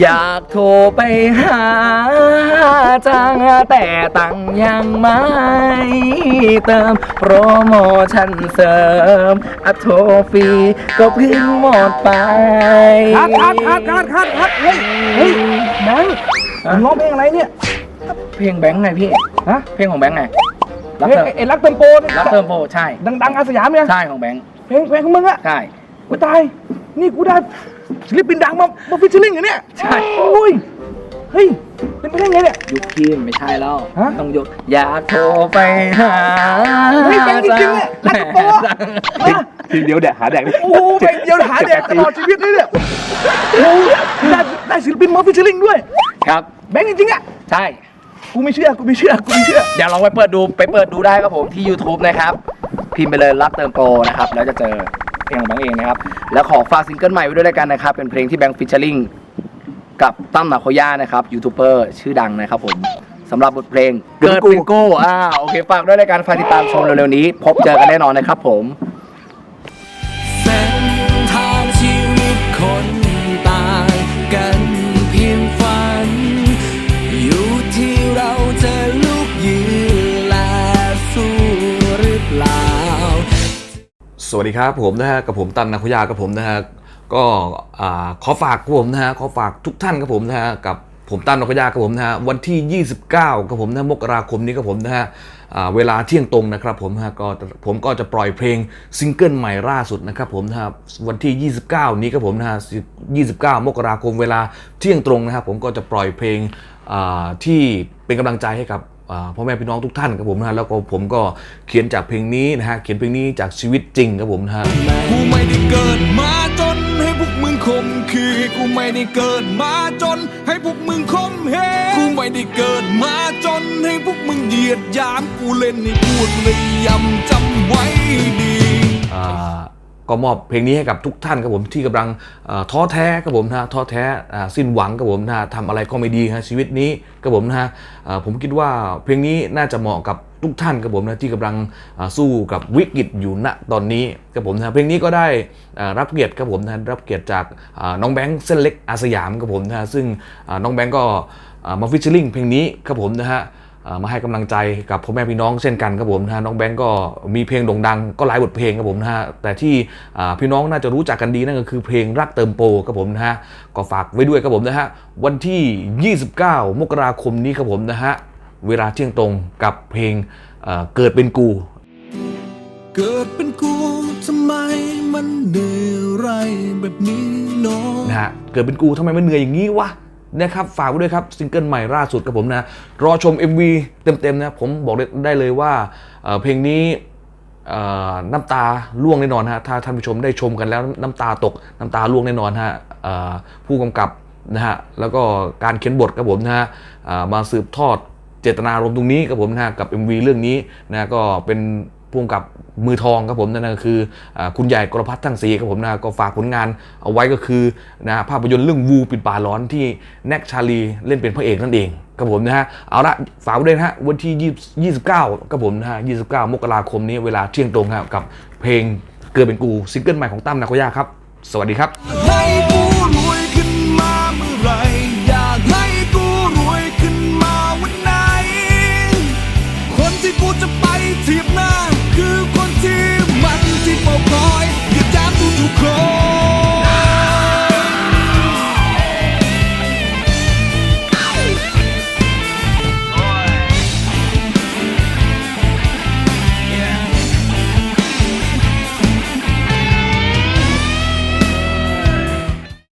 อยากโทรไปหาจังแต่ตังค์ยังไม่เติมโปรโมชั่นเสริมอะโทรฟรีก็เพิ่งหมดไปคัดคัดคัดคัดคัดคัดเฮ้ยเฮ้ยแบงค์มึงร้องเพลงอะไรเนี่ย เพลงแบงค์ไงพี่ฮะเพลงของแบงค์ไงรักเพลงเติมไอ้ไอ้รักเติมโปนรักเติมโปรใช่ ดังๆอาสยามเนี่ยใช่ของแบงค์เพลงเพลงของมึงอะใช่กูตายนี่กูได้ ศิลปินดังมามาฟิชเชอร์ลิงเหรอเนี่ยใช่ โอ้ยเฮ้ยเป็นไปได้ไงเนี่ย ยุคพี่มันไม่ใช่แล้วฮะ ต้องยกอยากโทรไปหาเฮ้ยแบงค์จริงๆเนี่ยรักเติมโปรอะทีเดียวแดกหาแดกนี่โอ้โหเพลงเดียวหาแดกตลอดชีวิตเลยเนี่ยโอ้โหได้ได้ศิลปินมาฟิชเชอร์ลิงด้วย ครับ แบงค์จริงๆอะใช่ กูไม่เชื่อกูไม่เชื่อกูไม่เชื่อ เดี๋ยวลองไปเปิดดูไปเปิดดูได้ครับผมที่ YouTube นะครับ พิมพ์ไปเลยรักเติมโปรนะครับ แล้วจะเจอเพ ลงของแบงค์เองนะครับ แล้วขอฝากซิงเกิลใหม่ไว้ด้วยแล้วกันนะครับ เป็นเพลงที่แบงค์ฟิชเชอร์ลิงกับตั้มนาโคย่านะครับยูทูบเบอร์ชื่อดังนะครับผมสำหรับบทเพลงเกิดเป็นโก้อ่าโอเคฝากด้วยรายการฝากติดตามชมเร็วๆนี้ พบเจอกันแน่นอนนะครับผม สวัสดีครับผมนะฮะกับผมตันนักพยากับผมนะฮะก็ขอฝากกับผมนะฮะขอฝากทุกท่านกับผมนะฮะกับผมตันนักพยากับผมนะฮะวันที่ 29กับผมนะมกราคมนี้กับผมนะฮะเวลาเที่ยงตรงนะครับผมนะฮะก็ผมก็จะปล่อยเพลงซิงเกิลใหม่ล่าสุดนะครับผมนะฮะวันที่ 29 นี้ครับผมนะฮะ29 มกราคมเวลาเที่ยงตรงนะครับผมก็จะปล่อยเพลงที่เป็นกำลังใจให้กับพ่อแม่พี่น้องทุกท่านครับผมนะแล้วก็ผมก็เขียนจากเพลงนี้นะฮะเขียนเพลงนี้จากชีวิตจริงครับผมนะฮะกูไม่ได้เกิดมาจนให้พวกมึงคมคือกูไม่ได้เกิดมาจน ให้พวกมึงคมเหงกูไม่ได้เกิดมาจนให้พวกมึงเหยียดยามกูเล่นให้พูดเลยย้ำจำไว้ ก็มอบเพลงนี้ให้กับทุกท่านครับผมที่กำลังท้อแท้ครับผมนะท้อแท้สิ้นหวังครับผมนะทำอะไรก็ไม่ดีฮะชีวิตนี้ครับผมนะฮะผมคิดว่าเพลงนี้น่าจะเหมาะกับทุกท่านครับผมนะที่กำลังสู้กับวิกฤตอยู่ณตอนนี้ครับผมนะเพลงนี้ก็ได้รับเกียรติครับผมนะรับเกียรติจากน้องแบงค์เส้นเล็กอาสยามครับผมนะซึ่งน้องแบงค์ก็มาฟิชเชอร์ลิงเพลงนี้ครับผมนะฮะ มาให้กำลังใจกับพ่อแม่พี่น้องเช่นกันครับผมนะฮะน้องแบงก์ก็มีเพลงโด่งดังก็หลายบทเพลงครับผมนะฮะแต่ที่อ่าพี่น้องน่าจะรู้จักกันดีนั่นก็คือเพลงรักเติมโปรครับผมนะฮะก็ฝากไว้ด้วยครับผมนะฮะวันที่ 29 มกราคมนี้ครับผมนะฮะเวลาเที่ยงตรงกับเพลงเอ่อเกิดเป็นกู เกิดเป็นกูทำไมมันเหนื่อยไรแบบนี้เนาะนะฮะเกิดเป็นกูทำไมมันเหนื่อยอย่างนี้วะ นะครับฝากไว้ด้วยครับซิงเกิลใหม่ล่าสุดกับผมนะ รอชม MV เต็มๆนะผมบอกได้เลยว่าเอ่อเพลงนี้น้ำตาล่วงแน่นอนฮะถ้าท่านผู้ชมได้ชมกันแล้วน้ำตาตกน้ำตาล่วงแน่นอนฮะผู้กำกับนะฮะแล้วก็การเขียนบทกับผมนะฮะมาสืบทอดเจตนารมณ์ตรงนี้กับผมนะฮะกับ MV เรื่องนี้นะก็เป็น พ่วงกับมือทองครับผมนั่นก็คืออคุณใหญ่กรพัฒน์ทั้งสีครับผมนะก็ฝากผลงานเอาไว้ก็คือนะภาพยนตร์เรื่องวูปิดป่าร้อนที่แน็กชาลีเล่นเป็นพระเอกนั่นเองครับผมนะฮะเอาละฝากไว้ด้วยนะฮะวันที่ 29ครับผมนะฮะ29 มกราคมนี้เวลาเที่ยงตรงครับกับเพลงเกิดเป็นกูซิงเกิลใหม่ของตั้มนาโคย่าครับ สวัสดีครับ